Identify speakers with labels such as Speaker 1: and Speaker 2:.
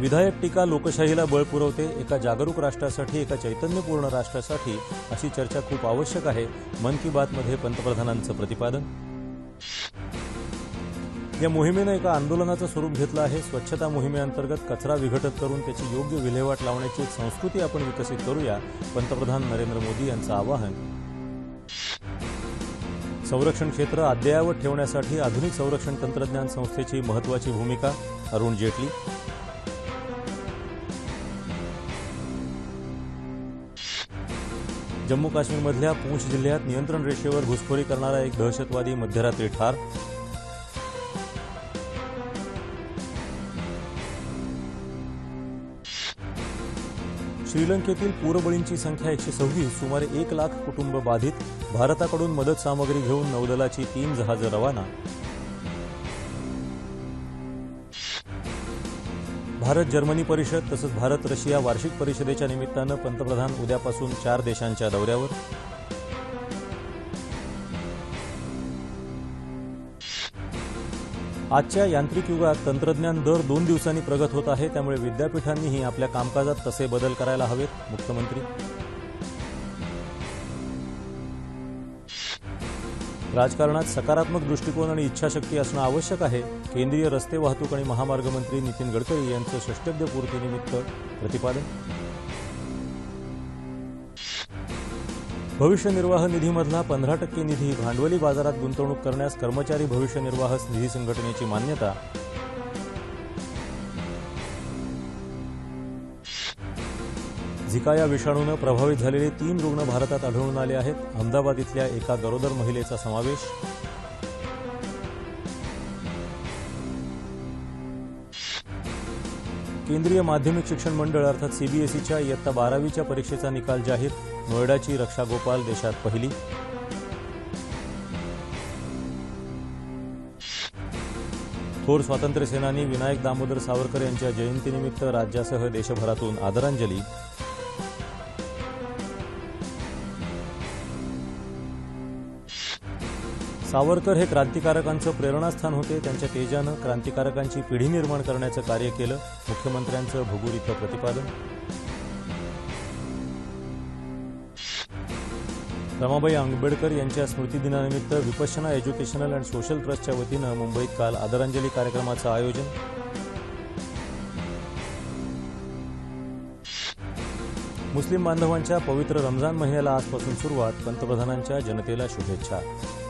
Speaker 1: विधायक टीका लोकशाहीला बळ पुरवते एका जागरूक राष्ट्रासाठी एका चैतन्यपूर्ण राष्ट्रासाठी अशी चर्चा खूप आवश्यक आहे मन की बात मध्ये पंतप्रधानांचं प्रतिपादन या मोहिमेनं एका आंदोलनाचं स्वरूप घेतलं आहे स्वच्छता मोहिमेअंतर्गत कचरा विघटत करून त्याची योग्य विल्हेवाट लावण्याची एक संस्कृती आपण विकसित करूया पंतप्रधान नरेंद्र मोदी यांचं आवाहन संरक्षण क्षेत्र अद्ययावत ठेवण्यासाठी आधुनिक संरक्षण तंत्रज्ञान संस्थेची महत्वाची भूमिका अरुण जेटली जम्मू काश्मीरमधल्या पूंछ जिल्ह्यात नियंत्रण रेषेवर घुसखोरी करणारा एक दहशतवादी मध्यरात्री ठार श्रीलंकेतील पूरबळींची संख्या एकशे सव्वीस सुमारे एक लाख कुटुंब बाधित भारताकडून मदत सामग्री घेऊन नौदलाची तीन जहाजं रवाना भारत जर्मनी परिषद तसंच भारत रशिया वार्षिक परिषदेच्या निमित्तानं पंतप्रधान उद्यापासून चार देशांच्या दौऱ्यावर आजच्या यांत्रिक युगात तंत्रज्ञान दर दोन दिवसांनी प्रगत होत आहे त्यामुळे विद्यापीठांनीही आपल्या कामकाजात तसे बदल करायला हवेत मुख्यमंत्री राजकारणात सकारात्मक दृष्टिकोन आणि इच्छाशक्ती असणं आवश्यक आहे केंद्रीय रस्ते वाहतूक आणि महामार्ग मंत्री नितीन गडकरी यांचं षष्टब्दपूर्तीनिमित्त प्रतिपादन भविष्य निर्वाह निधीमधला पंधरा टक्के निधी भांडवली बाजारात गुंतवणूक करण्यास कर्मचारी भविष्य निर्वाह निधी संघटनेची मान्यता झिका या विषाणूनं प्रभावित झालेले तीन रुग्ण भारतात आढळून आले आहेत अहमदाबाद इथल्या एका गरोदर महिलेचा समावेश केंद्रीय माध्यमिक शिक्षण मंडळ अर्थात सीबीएसईच्या इयत्ता बारावीच्या परीक्षेचा निकाल जाहीर नोएडाची रक्षा गोपाल देशात पहिली थोर स्वातंत्र्य सेनानी विनायक दामोदर सावरकर यांच्या जयंतीनिमित्त राज्यासह देशभरातून आदरांजली सावरकर हे क्रांतिकारकांचं प्रेरणास्थान होते त्यांच्या तेजानं क्रांतिकारकांची पिढी निर्माण करण्याचं कार्य केलं मुख्यमंत्र्यांचं भूगोल इथं प्रतिपादन रमाबाई आंबेडकर यांच्या स्मृतिदिनानिमित्त विपश्यना एज्युकेशनल अँड सोशल ट्रस्टच्या वतीनं मुंबईत काल आदरांजली कार्यक्रमाचं आयोजन मुस्लिम बांधवांच्या पवित्र रमजान महिन्याला आजपासून सुरुवात पंतप्रधानांच्या जनतेला शुभेच्छा